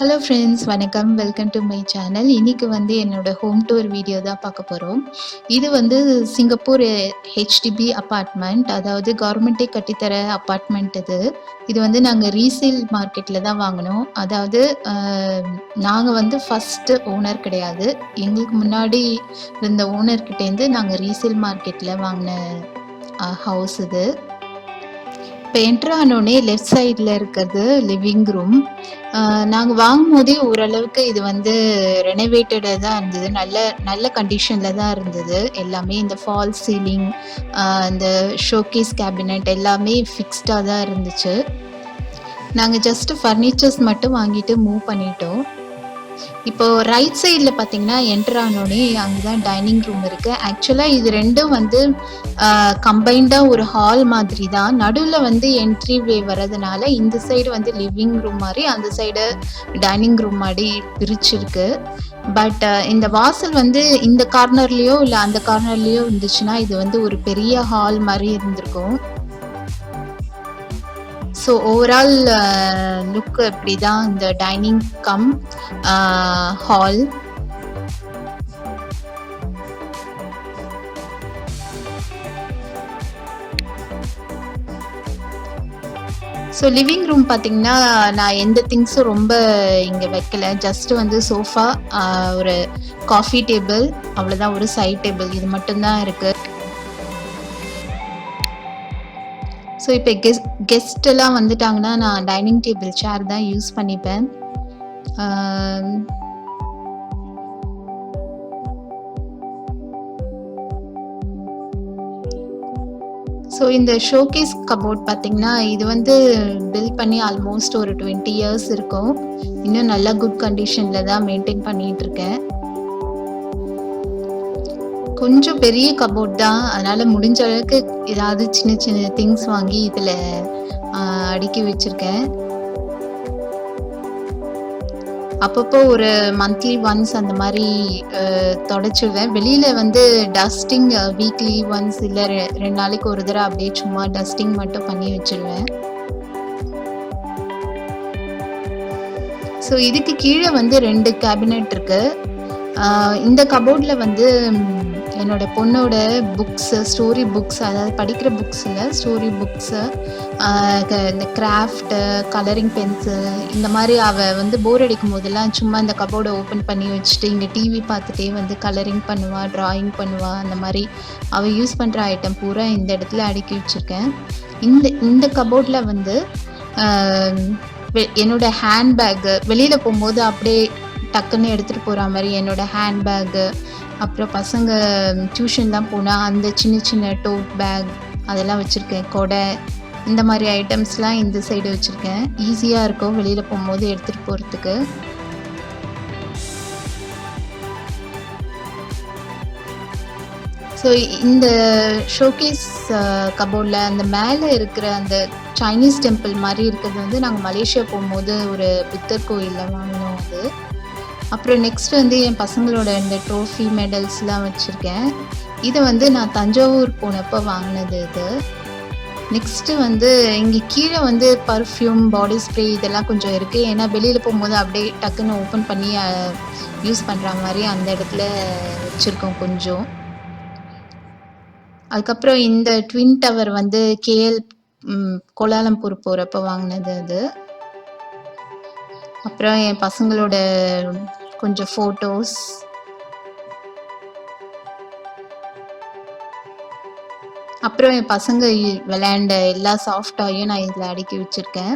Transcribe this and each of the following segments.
Hello friends வணக்கம். Welcome to my channel இன்னைக்கு வந்து என்னோட ஹோம் டூர் வீடியோ தான் பார்க்க போகிறோம் இது வந்து சிங்கப்பூர் ஹெச்டிபி அப்பார்ட்மெண்ட் அதாவது கவர்மெண்ட்டே கட்டித்தர அப்பார்ட்மெண்ட் இது. இது வந்து நாங்கள் ரீசேல் மார்க்கெட்டில் தான் வாங்கினோம். அதாவது நாங்கள் வந்து ஃபஸ்ட்டு ஓனர் கிடையாது. எங்களுக்கு முன்னாடி இருந்த ஓனர்கிட்டேருந்து நாங்கள் ரீசேல் மார்க்கெட்டில் வாங்கின ஹவுஸ் இது. இப்போ என்ட்ரு ஆனோடனே லெஃப்ட் சைடில் இருக்கிறது லிவிங் ரூம் நாங்கள் வாங்கும் போதே ஓரளவுக்கு இது வந்து ரெனோவேட்டடாக தான் இருந்தது. நல்ல நல்ல கண்டிஷனில் தான் இருந்தது. எல்லாமே இந்த ஃபால் சீலிங் இந்த ஷோகேஸ் கேபினட் எல்லாமே ஃபிக்ஸ்டாக தான் இருந்துச்சு. நாங்கள் ஜஸ்ட் ஃபர்னிச்சர்ஸ் மட்டும் வாங்கிட்டு மூவ் பண்ணிட்டோம். இப்போ ரைட் சைடில் பார்த்தீங்கன்னா என்டர் ஆனோடனே அங்கே தான் டைனிங் ரூம் இருக்கு. ஆக்சுவலாக இது ரெண்டும் வந்து கம்பைண்டாக ஒரு ஹால் மாதிரி தான் நடுவில் வந்து என்ட்ரி வே வர்றதுனால இந்த சைடு வந்து லிவிங் ரூம் மாதிரி அந்த சைடு டைனிங் ரூம் மாதிரி பிரிச்சிருக்கு. பட் இந்த வாசல் வந்து இந்த கார்னர்லேயோ இல்லை அந்த கார்னர்லேயோ இருந்துச்சுன்னா இது வந்து ஒரு பெரிய ஹால் மாதிரி இருந்திருக்கும். ஸோ ஓவரால் லுக் uh, இப்படி தான் இந்த dining cum hall so living room பார்த்தீங்கன்னா நான் எந்த திங்ஸும் ரொம்ப இங்கே வைக்கல. ஜஸ்ட் வந்து சோஃபா uh, ஒரு காஃபி டேபிள் அவ்வளோதான் ஒரு சைட் டேபிள் இது மட்டும்தான் இருக்குது ஸோ இப்போ கெஸ்ட் கெஸ்ட் எல்லாம் வந்துட்டாங்கன்னா நான் டைனிங் டேபிள் சேர் தான் யூஸ் பண்ணிப்பேன். ஸோ இந்த ஷோகேஸ் கபோர்ட் பார்த்தீங்கன்னா இது வந்து பில் பண்ணி ஆல்மோஸ்ட் ஒரு டுவெண்ட்டி இயர்ஸ் இருக்கும். இன்னும் நல்ல குட் கண்டிஷனில் தான் மெயின்டைன் பண்ணிகிட்ருக்கேன் இருக்கேன். கொஞ்சம் பெரிய கபோர்ட் தான். அதனால முடிஞ்ச அளவுக்கு ஏதாவது சின்ன சின்ன திங்ஸ் வாங்கி இதில் அடுக்கி வச்சிருக்கேன். அப்பப்போ ஒரு மந்த்லி ஒன்ஸ் அந்த மாதிரி தொடச்சிடுவேன் வெளியில் வந்து டஸ்டிங் வீக்லி ஒன்ஸ் இல்லை ரெண்டு நாளைக்கு ஒரு தடவை அப்படியே சும்மா டஸ்டிங் மட்டும் பண்ணி வச்சிருவேன். ஸோ இதுக்கு கீழே வந்து ரெண்டு கேபினெட் இருக்கு. இந்த கபோர்டில் வந்து என்னோட பொண்ணோட புக்ஸு ஸ்டோரி புக்ஸ் அதாவது படிக்கிற புக்ஸில் ஸ்டோரி புக்ஸு இந்த கிராஃப்ட்டு கலரிங் பென்சில் இந்த மாதிரி அவள் வந்து போர் அடிக்கும் போதெல்லாம் சும்மா இந்த கபோர்டை ஓப்பன் பண்ணி வச்சுட்டு இங்கே டிவி பார்த்துட்டே வந்து கலரிங் பண்ணுவாள் ட்ராயிங் பண்ணுவாள் அந்த மாதிரி அவள் யூஸ் பண்ணுற ஐட்டம் பூரா இந்த இடத்துல அடுக்கி வச்சுருக்கேன். இந்த இந்த கபோர்டில் வந்து என்னோட ஹேண்ட்பேக்கு வெளியில் போகும்போது அப்படியே டக்குன்னு எடுத்துகிட்டு போகிற மாதிரி என்னோட ஹேண்ட்பேக்கு அப்புறம் பசங்க டியூஷன்லாம் போனால் அந்த சின்ன சின்ன டோட் பேக் அதெல்லாம் வச்சுருக்கேன். கொடை இந்த மாதிரி ஐட்டம்ஸ்லாம் இந்த சைடு வச்சுருக்கேன். ஈஸியாக இருக்கும் வெளியில் போகும்போது எடுத்துகிட்டு போகிறதுக்கு ஸோ இந்த ஷோகேஸ் கபோர்டில் அந்த மேலே இருக்கிற அந்த சைனீஸ் டெம்பிள் மாதிரி இருக்கிறது வந்து நாங்கள் மலேசியா போகும்போது ஒரு புத்தர் கோயிலில் வாங்கினோம் அது. அப்புறம் நெக்ஸ்ட் வந்து என் பசங்களோட இந்த ட்ரோஃபி மெடல்ஸ்லாம் வச்சுருக்கேன். இதை வந்து நான் தஞ்சாவூர் போனப்போ வாங்கினது இது. நெக்ஸ்ட்டு வந்து இங்கே கீழே வந்து பர்ஃப்யூம் பாடி ஸ்ப்ரே இதெல்லாம் கொஞ்சம் இருக்குது ஏன்னா வெளியில் போகும்போது அப்படியே டக்குன்னு ஓப்பன் பண்ணி யூஸ் பண்ணுற மாதிரி அந்த இடத்துல வச்சுருக்கோம் கொஞ்சம். அதுக்கப்புறம் இந்த ட்வின் டவர் வந்து கேஎல் கோலாலம்பூர் போகிறப்ப வாங்கினது அது. அப்புறம் என் பசங்களோட கொஞ்சம் ஃபோட்டோஸ் அப்புறம் என் பசங்க விளையாண்ட எல்லா சாஃப்டாயும் நான் இதில் அடுக்கி வச்சுருக்கேன்.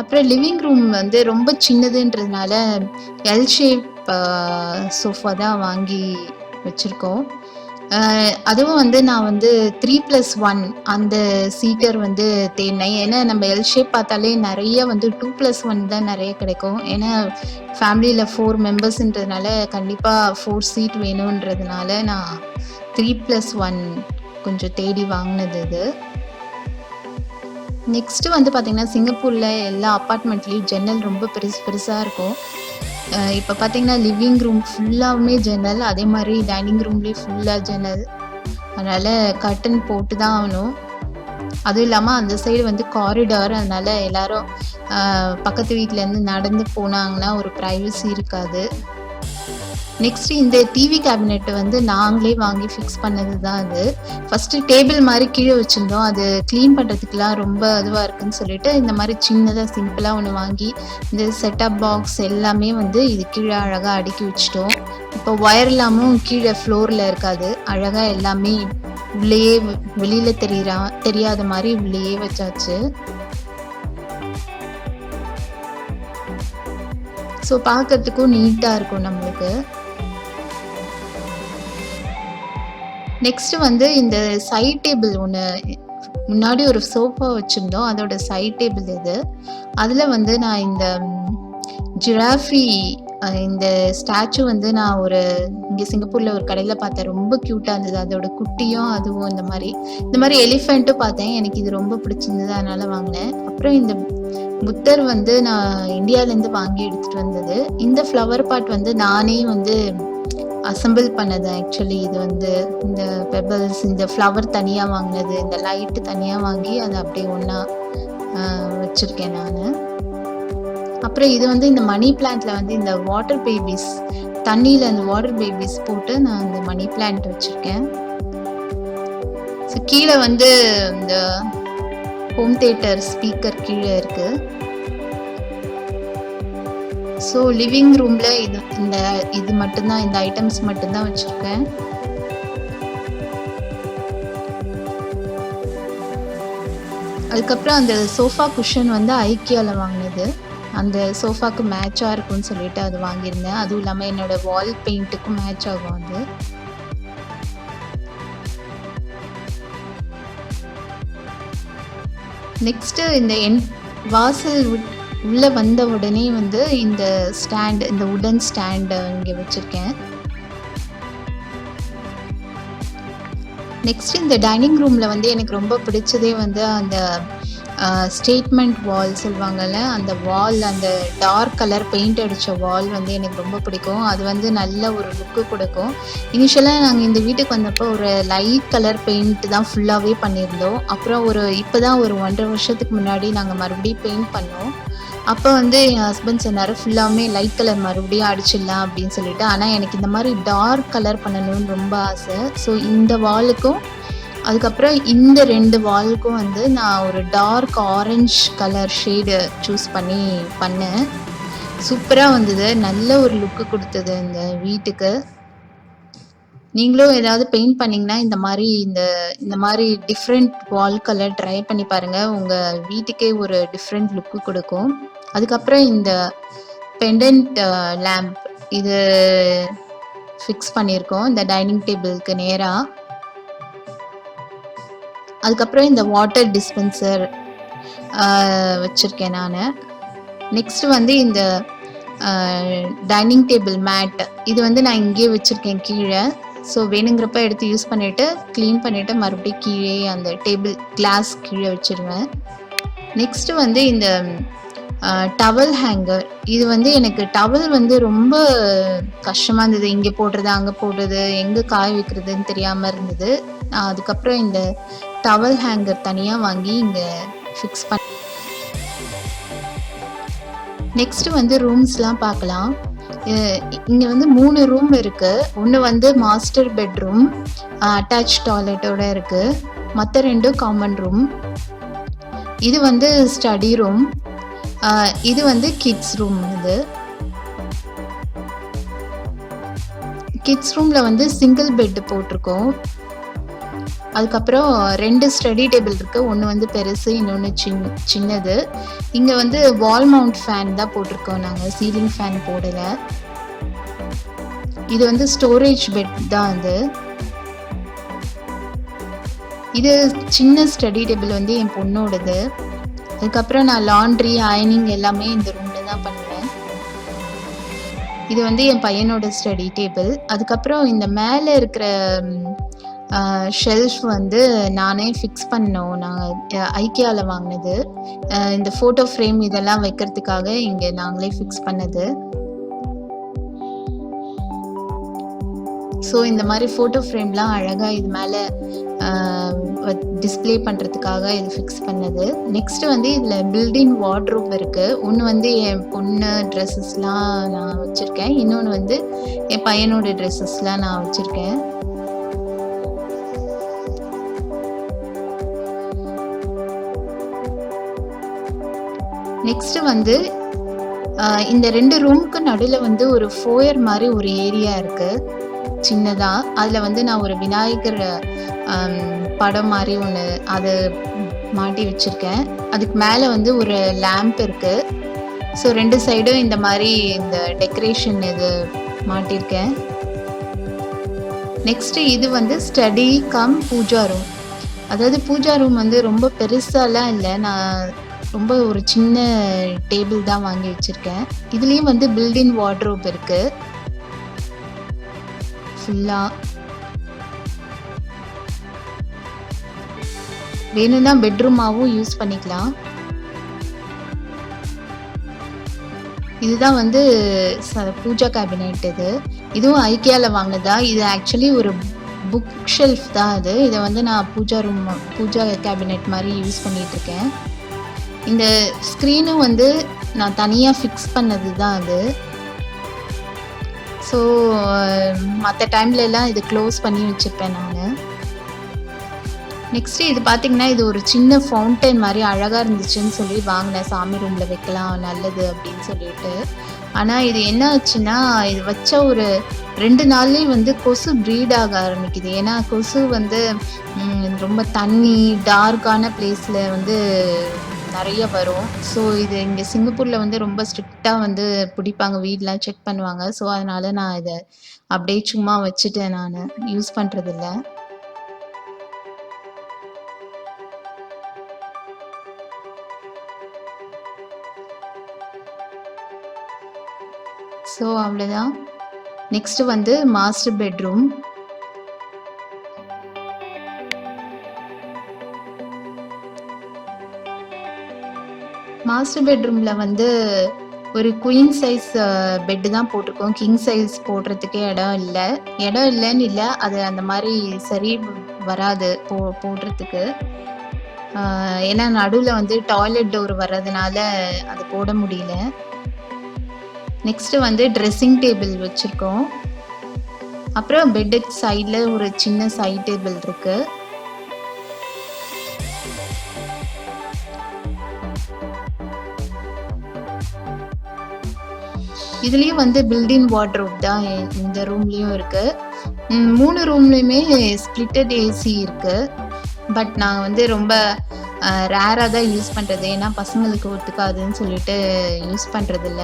அப்புறம் லிவிங் ரூம் வந்து ரொம்ப சின்னதுன்றதுனால எல் ஷேப் சோஃபா தான் வாங்கி வச்சுருக்கோம். அதுவும் வந்து நான் வந்து த்ரீ ப்ளஸ் ஒன் அந்த சீட்டர் வந்து தேடினேன். ஏன்னா நம்ம எல் ஷேப் பார்த்தாலே நிறைய வந்து டூ ப்ளஸ் ஒன் தான் நிறைய கிடைக்கும். ஏன்னா ஃபேமிலியில் ஃபோர் மெம்பர்ஸ்ன்றதுனால கண்டிப்பாக ஃபோர் சீட் வேணுன்றதுனால நான் த்ரீ ப்ளஸ் ஒன் கொஞ்சம் தேடி வாங்கினது இது. நெக்ஸ்ட்டு வந்து பார்த்திங்கன்னா சிங்கப்பூரில் எல்லா அப்பார்ட்மெண்ட்லேயும் ஜன்னல் ரொம்ப பெருசு பெருசாக இருக்கும். இப்போ பார்த்தீங்கன்னா லிவிங் ரூம் ஃபுல்லாகவுமே ஜன்னல் அதே மாதிரி டைனிங் ரூம்லேயே ஃபுல்லாக ஜன்னல் அதனால் கர்டன் போட்டு தான் ஆகணும். அதுவும் இல்லாமல் அந்த சைடு வந்து காரிடார் அதனால் எல்லாரும் பக்கத்து வீட்டிலேருந்து நடந்து போனாங்கன்னா ஒரு ப்ரைவசி இருக்காது. நெக்ஸ்ட் இந்த டிவி கேபினெட் வந்து நாங்களே வாங்கி ஃபிக்ஸ் பண்ணது தான் அது. ஃபர்ஸ்ட் டேபிள் மாதிரி கீழே வச்சிருந்தோம். அது க்ளீன் பண்ணுறதுக்குலாம் ரொம்ப இதுவாக இருக்குன்னு சொல்லிட்டு இந்த மாதிரி சின்னதாக சிம்பிளாக ஒன்று வாங்கி இந்த செட்டப் பாக்ஸ் எல்லாமே வந்து இது கீழே அழகாக அடுக்கி வச்சிட்டோம். இப்போ ஒயர் இல்லாமல் கீழே ஃப்ளோரில் இருக்காது. அழகாக எல்லாமே உள்ளேயே வெளியில் தெரியறா தெரியாத மாதிரி உள்ளேயே வச்சாச்சு. ஸோ பார்க்கறதுக்கும் நீட்டாக இருக்கும் நம்மளுக்கு. நெக்ஸ்ட் வந்து இந்த சைட் டேபிள் ஒன்று முன்னாடி ஒரு சோஃபா வச்சுருந்தோம். அதோட சைட் டேபிள் இது. அதில் வந்து நான் இந்த ஜிராஃபி இந்த ஸ்டாச்சு வந்து நான் ஒரு இங்கே சிங்கப்பூரில் ஒரு கடையில் பார்த்தேன். ரொம்ப க்யூட்டாக இருந்தது. அதோட குட்டியும் அதுவும் இந்த மாதிரி. இந்த மாதிரி எலிஃபெண்ட்டும் பார்த்தேன். எனக்கு இது ரொம்ப பிடிச்சிருந்தது. அதனால் வாங்கினேன். அப்புறம் இந்த புத்தர் வந்து நான் இந்தியாவிலேருந்து வாங்கி எடுத்துகிட்டு வந்தது. இந்த ஃப்ளவர் பாட் வந்து நானே வந்து அசம்பிள் பண்ணது ஆக்சுவலி. இது வந்து இந்த பெபிள்ஸ் இந்த ஃப்ளவர் தனியாக வாங்கினது இந்த லைட்டு தனியாக வாங்கி அதை அப்படியே ஒன்றா வச்சுருக்கேன் நான். அப்புறம் இது வந்து இந்த மணி பிளான்ட்ல வந்து இந்த வாட்டர் பேபிஸ் தண்ணியில் அந்த வாட்டர் பேபிஸ் போட்டு நான் இந்த மணி பிளான்ட் வச்சுருக்கேன். ஸோ கீழே வந்து இந்த ஹோம் தேட்டர் ஸ்பீக்கர் கீழே இருக்குது ஸோ லிவிங் ரூமில் இது இந்த இது மட்டும்தான் இந்த ஐட்டம்ஸ் மட்டும்தான் வச்சுருக்கேன். அதுக்கப்புறம் அந்த சோஃபா குஷன் வந்து ஐக்கியாவில் வாங்கினது. அந்த சோஃபாக்கு மேட்சாக இருக்கும்னு சொல்லிட்டு அது வாங்கியிருந்தேன். அதுவும் இல்லாமல் என்னோட வால் பெயிண்ட்டுக்கும் மேட்ச் ஆகும் அது. நெக்ஸ்ட்டு இந்த என் வாசல் உட்- உள்ளே வந்த உடனே வந்து இந்த ஸ்டாண்ட் இந்த உடன் ஸ்டாண்டை இங்கே வச்சுருக்கேன். நெக்ஸ்ட் இந்த டைனிங் ரூமில் வந்து எனக்கு ரொம்ப பிடிச்சதே வந்து அந்த ஸ்டேட்மெண்ட் வால் சொல்லுவாங்கள்ல அந்த வால் அந்த டார்க் கலர் பெயிண்ட் அடித்த வால் வந்து எனக்கு ரொம்ப பிடிக்கும். அது வந்து நல்ல ஒரு லுக்கு கொடுக்கும். இனிஷியலாக நாங்கள் இந்த வீட்டுக்கு வந்தப்போ ஒரு லைட் கலர் பெயிண்ட் தான் ஃபுல்லாகவே பண்ணியிருந்தோம். அப்புறம் ஒரு இப்போ தான் ஒரு ஒன்றரை வருஷத்துக்கு முன்னாடி நாங்கள் மறுபடியும் பெயிண்ட் பண்ணோம். அப்போ வந்து என் ஹஸ்பண்ட் சொன்னார் ஃபுல்லாமே லைட் கலர் மறுபடியும் அடிச்சிடலாம் அப்படின்னு சொல்லிட்டு. ஆனால் எனக்கு இந்த மாதிரி டார்க் கலர் பண்ணணும்னு ரொம்ப ஆசை. ஸோ இந்த வாலுக்கும் அதுக்கப்புறம் இந்த ரெண்டு வாலுக்கும் வந்து நான் ஒரு dark orange colour shade choose பண்ணி பண்ணேன். சூப்பராக வந்தது. நல்ல ஒரு லுக்கு கொடுத்தது இந்த வீட்டுக்கு. நீங்களும் ஏதாவது பெயிண்ட் பண்ணிங்கன்னா இந்த மாதிரி இந்த இந்த மாதிரி டிஃப்ரெண்ட் வால் கலர் ட்ரை பண்ணி பாருங்கள் உங்கள் வீட்டுக்கே ஒரு டிஃப்ரெண்ட் லுக்கு கொடுக்கும். அதுக்கப்புறம் இந்த பெண்டன்ட் லேம்ப் uh, இது ஃபிக்ஸ் பண்ணியிருக்கோம். இந்த டைனிங் டேபிளுக்கு நேராக அதுக்கப்புறம் இந்த வாட்டர் டிஸ்பென்சர் uh, வச்சுருக்கேன் நான். நெக்ஸ்ட் வந்து இந்த டைனிங் டேபிள் மேட் இது வந்து நான் இங்கேயே வச்சுருக்கேன் கீழே. ஸோ வேணுங்கிறப்ப எடுத்து யூஸ் பண்ணிவிட்டு க்ளீன் பண்ணிவிட்டு மறுபடியும் கீழே அந்த டேபிள் கிளாஸ் கீழே வச்சுருவேன். நெக்ஸ்ட்டு வந்து இந்த டவல் ஹேங்கர் இது வந்து எனக்கு டவல் வந்து ரொம்ப கஷ்டமாக இருந்தது. இங்கே போடுறது அங்கே போடுறது எங்கே காய வைக்கிறதுன்னு தெரியாமல் இருந்தது. நான் அதுக்கப்புறம் இந்த டவல் ஹேங்கர் தனியாக வாங்கி இங்கே ஃபிக்ஸ் பண்ண நெக்ஸ்ட் வந்து ரூம்ஸ்லாம் பார்க்கலாம் இங்கே வந்து மூணு ரூம் இருக்கு. ஒன்று வந்து மாஸ்டர் பெட்ரூம் அட்டாச் டாய்லெட்டோட இருக்கு. மற்ற ரெண்டும் காமன் ரூம் இது வந்து ஸ்டடி ரூம் இது வந்து கிட்ஸ் ரூம் இது. கிட்ஸ் ரூம்ல வந்து சிங்கிள் பெட் போட்டிருக்கோம். அதுக்கப்புறம் ரெண்டு ஸ்டடி டேபிள் இருக்கு. ஒன்று வந்து பெருசு இன்னொன்று சின் சின்னது. இங்கே வந்து வால் மவுண்ட் ஃபேன் தான் போட்டிருக்கோம் நாங்கள் சீலிங் ஃபேன் போடலை. இது வந்து ஸ்டோரேஜ் பெட் தான் அது இது சின்ன ஸ்டடி டேபிள் வந்து என் பொண்ணோடது. அதுக்கப்புறம் நான் லாண்ட்ரி அயனிங் எல்லாமே இந்த ரூம்ல தான் பண்ணுவேன். இது வந்து என் பையனோட ஸ்டடி டேபிள் அதுக்கப்புறம் இந்த மேலே இருக்கிற ஷெல்ஃப் வந்து நானே ஃபிக்ஸ் பண்ணோம் நாங்கள் ஐக்கியாவில் வாங்கினது. இந்த ஃபோட்டோ ஃப்ரேம் இதெல்லாம் வைக்கிறதுக்காக இங்கே நாங்களே ஃபிக்ஸ் பண்ணது. ஸோ இந்த மாதிரி ஃபோட்டோ ஃப்ரேம்லாம் அழகாக இது மேலே டிஸ்ப்ளே பண்ணுறதுக்காக இது ஃபிக்ஸ் பண்ணது. நெக்ஸ்ட்டு வந்து இதில் பில்டிங் வார்ட்ரோப் இருக்குது ஒன்று வந்து என் பொண்ணு ட்ரெஸ்ஸஸ்லாம் நான் வச்சுருக்கேன். இன்னொன்று வந்து என் பையனோட ட்ரெஸ்ஸஸ்லாம் நான் வச்சுருக்கேன். நெக்ஸ்ட் வந்து இந்த ரெண்டு ரூமுக்கு நடுவில் வந்து ஒரு ஃபோயர் மாதிரி ஒரு ஏரியா இருக்குது சின்னதாக அதில் வந்து நான் ஒரு விநாயகர் படம் மாதிரி ஒன்று அதை மாட்டி வச்சிருக்கேன். அதுக்கு மேலே வந்து ஒரு லேம்ப் இருக்குது ஸோ ரெண்டு சைடும் இந்த மாதிரி இந்த டெக்கரேஷன் இது மாட்டியிருக்கேன் நெக்ஸ்ட் இது வந்து ஸ்டடி கம் பூஜா ரூம். அதாவது பூஜா ரூம் வந்து ரொம்ப பெருசாலாம் இல்லை. நான் ரொம்ப ஒரு சின்ன டேபிள் தான் வாங்கி வச்சுருக்கேன். இதுலேயும் வந்து பில்டின் வார்ட்ரோப் இருக்குது ஃபுல்லாக வேணும்னா பெட்ரூமாகவும் யூஸ் பண்ணிக்கலாம். இதுதான் வந்து ச- பூஜா கேபினெட் இது. இதுவும் ஐக்கியாவில் வாங்கினதா? இது ஆக்சுவலி ஒரு புக் ஷெல்ஃப் தான் அது. இதை வந்து நான் பூஜா ரூம் பூஜா கேபினெட் மாதிரி யூஸ் பண்ணிகிட்ருக்கேன் இந்த ஸ்க்ரீனும் வந்து நான் தனியாக ஃபிக்ஸ் பண்ணது தான் அது. ஸோ மற்ற டைம்ல எல்லாம் க்ளோஸ் பண்ணி வச்சுருப்பேன் நான். நெக்ஸ்ட் இது பார்த்தீங்கன்னா இது ஒரு சின்ன ஃபவுண்டைன் மாதிரி அழகாக இருந்துச்சுன்னு சொல்லி வாங்கினேன். சாமி ரூமில் வைக்கலாம் நல்லது அப்படின்னு சொல்லிட்டு. ஆனால் இது என்ன ஆச்சுன்னா இது வச்ச ஒரு ரெண்டு நாள்லேயும் வந்து கொசு ப்ரீட் ஆக ஆரம்பிக்குது. ஏன்னா கொசு வந்து ரொம்ப தண்ணி டார்க்கான பிளேஸில் வந்து நிறைய வரும். ஸோ இது இங்கே சிங்கப்பூரில் வந்து ரொம்ப ஸ்ட்ரிக்டாக வந்து பிடிப்பாங்க. வீடெலாம் செக் பண்ணுவாங்க. ஸோ அதனால நான் இதை அப்படியே சும்மா வச்சுட்டேன் நான். யூஸ் பண்ணுறதில்ல ஸோ அவ்வளோதான் நெக்ஸ்ட் வந்து மாஸ்டர் பெட்ரூம் மாஸ்டர் பெட்ரூம்ல வந்து ஒரு குயின் சைஸ் பெட்டு தான் போட்டிருக்கோம். கிங் சைஸ் போடுறதுக்கே இடம் இல்லை. இடம் இல்லைன்னு இல்லை. அது அந்த மாதிரி சரி வராது போ போடுறதுக்கு. ஏன்னா நடுவில் வந்து டாய்லெட் டோர் வர்றதுனால அது போட முடியல. நெக்ஸ்ட்டு வந்து ட்ரெஸ்ஸிங் டேபிள் வச்சுருக்கோம். அப்புறம் பெட்டுக்கு சைடில் ஒரு சின்ன சைட் டேபிள் இருக்குது இதுலயும் வந்து பில்டிங் வாட்ரூப் தான் இந்த ரூம்லயும் இருக்கு. மூணு ரூம்லயுமே ஸ்பிளிட்டட் ஏசி இருக்கு. பட் நான் வந்து ரொம்ப ரேராக தான் யூஸ் பண்ணுறது ஏன்னா பசங்களுக்கு ஒத்துக்காதுன்னு சொல்லிட்டு யூஸ் பண்ணுறதில்ல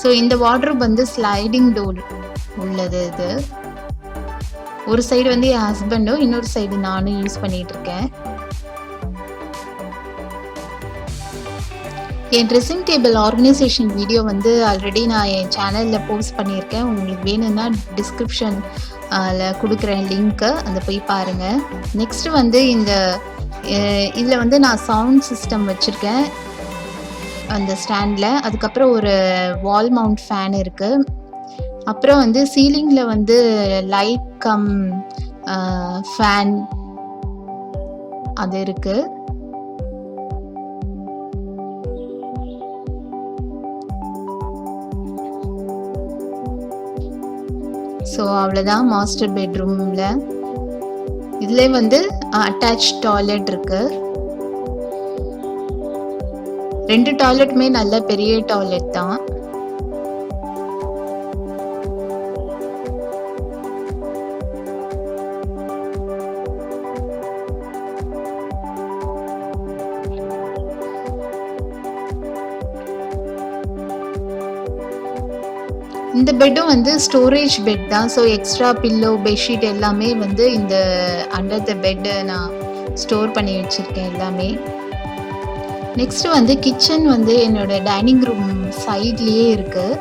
ஸோ இந்த வாட்ரூப் வந்து ஸ்லைடிங் டோர் உள்ளது இது. ஒரு சைடு வந்து என் ஹஸ்பண்டும் இன்னொரு சைடு நானும் யூஸ் பண்ணிட்டு என் ட்ரெஸ்ஸிங் டேபிள் ஆர்கனைசேஷன் வீடியோ வந்து ஆல்ரெடி நான் என் சேனலில் போஸ்ட் பண்ணியிருக்கேன். உங்களுக்கு வேணும்னா டிஸ்கிரிப்ஷன் கொடுக்குறேன் லிங்க்கு அந்த போய் பாருங்கள் நெக்ஸ்ட் வந்து இந்த இதில் வந்து நான் சவுண்ட் சிஸ்டம் வச்சுருக்கேன். அந்த ஸ்டாண்டில் அதுக்கப்புறம் ஒரு வால் மவுண்ட் ஃபேன் இருக்குது அப்புறம் வந்து சீலிங்கில் வந்து லைட் கம் ஃபேன் அது இருக்குது ஸோ அவ்வளோதான் மாஸ்டர் பெட்ரூமில் இதுல வந்து அட்டாச் டாய்லெட் இருக்கு. ரெண்டு டாய்லெட்டுமே நல்ல பெரிய டாய்லெட் தான். இந்த பெட்டும் வந்து ஸ்டோரேஜ் பெட் தான். ஸோ எக்ஸ்ட்ரா பில்லோ பெட்ஷீட் எல்லாமே வந்து இந்த அண்டர் த பெட்டை நான் ஸ்டோர் பண்ணி வச்சுருக்கேன் எல்லாமே. நெக்ஸ்ட் வந்து கிச்சன் வந்து என்னோட டைனிங் ரூம் சைட்லேயே இருக்குது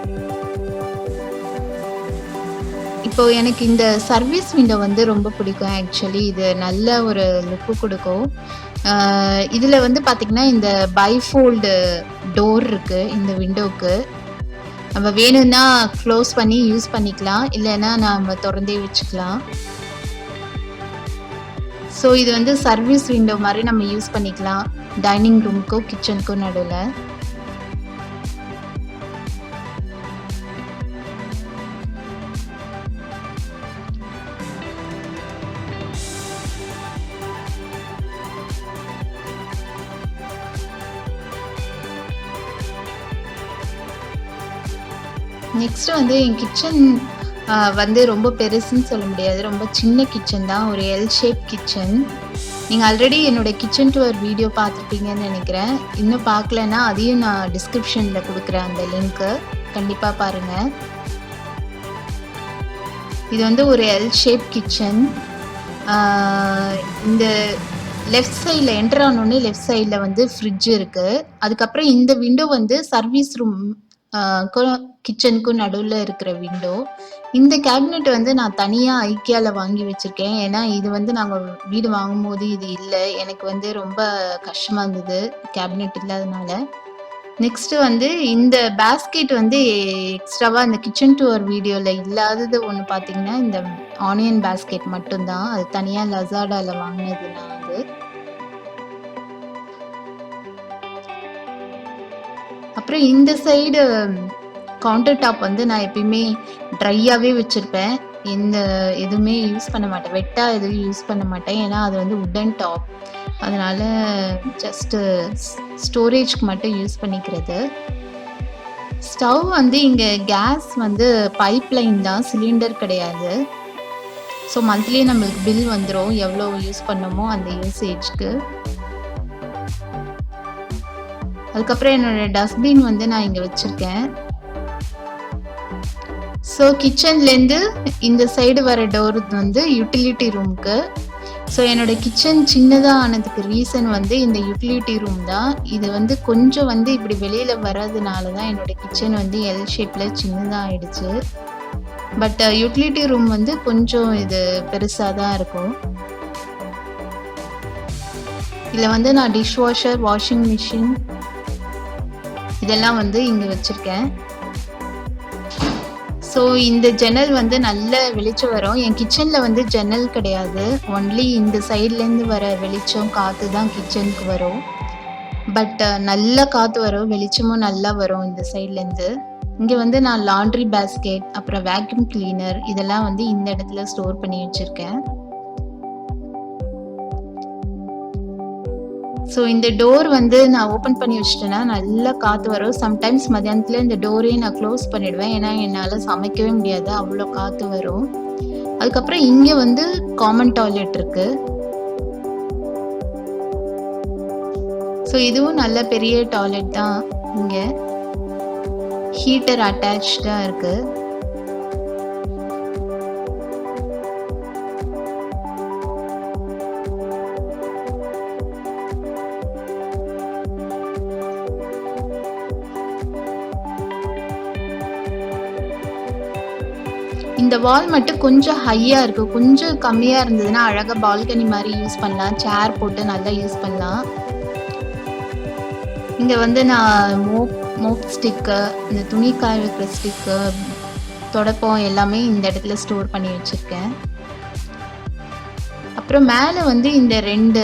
இப்போ எனக்கு இந்த சர்வீஸ் விண்டோ வந்து ரொம்ப பிடிக்கும். ஆக்சுவலி இது நல்ல ஒரு லுக்கு கொடுக்கும். இதில் வந்து பார்த்திங்கன்னா இந்த பைஃபோல்டு டோர் இருக்குது இந்த விண்டோக்கு நம்ம வேணும்னா க்ளோஸ் பண்ணி யூஸ் பண்ணிக்கலாம். இல்லைன்னா நம்ம திறந்தே வச்சுக்கலாம். ஸோ இது வந்து சர்வீஸ் விண்டோ மாதிரி நம்ம யூஸ் பண்ணிக்கலாம். டைனிங் ரூமுக்கும் கிச்சனுக்கும் நடுவில். நெக்ஸ்ட்டு வந்து என் கிச்சன் வந்து ரொம்ப பெருசுன்னு சொல்ல முடியாது. ரொம்ப சின்ன கிச்சன் தான். ஒரு எல் ஷேப் கிச்சன் நீங்கள் ஆல்ரெடி என்னோட கிச்சன் டூர் வீடியோ பார்த்துருப்பீங்கன்னு நினைக்கிறேன். இன்னும் பார்க்கலன்னா அதையும் நான் டிஸ்கிரிப்ஷனில் கொடுக்குறேன் அந்த லிங்க்கு கண்டிப்பாக பாருங்கள் இது வந்து ஒரு எல் ஷேப் கிச்சன் இந்த லெஃப்ட் சைடில் என்டர் ஆனோடனே லெஃப்ட் சைடில் வந்து ஃப்ரிட்ஜ் இருக்குது அதுக்கப்புறம் இந்த விண்டோ வந்து சர்வீஸ் ரூம் கிச்சனுக்கும் நடுவில் இருக்கிற விண்டோ இந்த கேபினெட் வந்து நான் தனியாக ஐக்கியாவில் வாங்கி வச்சுருக்கேன். ஏன்னா இது வந்து நாங்கள் வீடு வாங்கும்போது இது இல்லை. எனக்கு வந்து ரொம்ப கஷ்டமாக இருந்தது கேபினெட் இல்லாதனால. நெக்ஸ்ட் வந்து இந்த பேஸ்கெட் வந்து எக்ஸ்ட்ராவாக இந்த கிச்சன் டூர் வீடியோவில் இல்லாதது ஒன்று பார்த்தீங்கன்னா இந்த ஆனியன் பேஸ்கெட் மட்டும்தான். அது தனியாக லசாடாவில் வாங்கினது நான். அப்புறம் இந்த சைடு கவுண்டர் டாப் வந்து நான் எப்பயுமே ட்ரையாகவே வச்சுருப்பேன். எந்த எதுவுமே யூஸ் பண்ண மாட்டேன். வெட்டாக எதுவும் யூஸ் பண்ண மாட்டேன். ஏன்னா அது வந்து உட்டன் டாப் அதனால் ஜஸ்ட்டு ஸ்டோரேஜ்க்கு மட்டும் யூஸ் பண்ணிக்கிறது. ஸ்டவ் வந்து இங்கே கேஸ் வந்து பைப் லைன் தான். சிலிண்டர் கிடையாது. ஸோ மந்த்லி நம்மளுக்கு பில் வந்துடும் எவ்வளோ யூஸ் பண்ணமோ அந்த யூசேஜ்க்கு அதுக்கப்புறம் என்னோட டஸ்ட்பின் வந்து நான் இங்கே வச்சுருக்கேன். ஸோ கிச்சன்லேருந்து இந்த சைடு வர டோர் வந்து யூட்டிலிட்டி ரூம்க்கு ஸோ என்னோட கிச்சன் சின்னதாக ஆனதுக்கு ரீசன் வந்து இந்த யூட்டிலிட்டி ரூம் தான். இது வந்து கொஞ்சம் வந்து இப்படி வெளியில் வர்றதுனால தான் என்னோட கிச்சன் வந்து எல் ஷேப்பில் சின்னதாக ஆயிடுச்சு. பட் யூட்டிலிட்டி ரூம் வந்து கொஞ்சம் இது பெருசாக தான் இருக்கும். இதில் வந்து நான் டிஷ் வாஷர் வாஷிங் மிஷின் இதெல்லாம் வந்து இங்கே வச்சுருக்கேன். ஸோ இந்த ஜன்னல் வந்து நல்ல வெளிச்சம் வரும். என் கிச்சனில் வந்து ஜன்னல் கிடையாது. ஒன்லி இந்த சைட்லேருந்து வர வெளிச்சம் காற்று தான் கிச்சனுக்கு வரும். பட் நல்ல காற்று வரும். வெளிச்சமும் நல்லா வரும் இந்த சைட்லேருந்து இங்கே வந்து நான் லாண்ட்ரி பேஸ்கெட் அப்புறம் வேக்யூம் கிளீனர் இதெல்லாம் வந்து இந்த இடத்துல ஸ்டோர் பண்ணி வச்சுருக்கேன். ஸோ இந்த டோர் வந்து நான் ஓப்பன் பண்ணி வச்சிட்டேன்னா நல்லா காற்று வரும். சம்டைம்ஸ் மத்தியானத்தில் இந்த டோரையும் நான் க்ளோஸ் பண்ணிடுவேன். ஏன்னா என்னால் சமைக்கவே முடியாது. அவ்வளோ காற்று வரும். அதுக்கப்புறம் இங்கே வந்து காமன் டாய்லெட் இருக்கு. ஸோ இதுவும் நல்ல பெரிய டாய்லெட் தான் இங்கே. ஹீட்டர் அட்டாச்சாக இருக்குது வால் மட்டும் கொஞ்சம் ஹையாக இருக்குது கொஞ்சம் கம்மியாக இருந்ததுன்னா அழகாக பால்கனி மாதிரி யூஸ் பண்ணலாம். சேர் போட்டு நல்லா யூஸ் பண்ணலாம். இங்கே வந்து நான் மோப் மோப் ஸ்டிக்கு இந்த துணி காய வைக்கிற ஸ்டிக்கு தொடப்பம் எல்லாமே இந்த இடத்துல ஸ்டோர் பண்ணி வச்சுருக்கேன். அப்புறம் மேலே வந்து இந்த ரெண்டு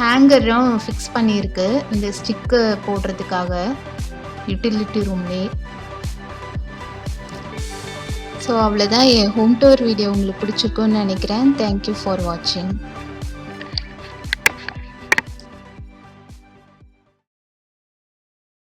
ஹேங்கரும் ஃபிக்ஸ் பண்ணியிருக்கு. இந்த ஸ்டிக்கு போடுறதுக்காக யூட்டிலிட்டி ரூம்லேயே ஸோ அவ்வளோதான் என் ஹோம் டூர் வீடியோ உங்களுக்கு பிடிச்சிருக்குன்னு நினைக்கிறேன். தேங்க்யூ ஃபார் வாட்சிங்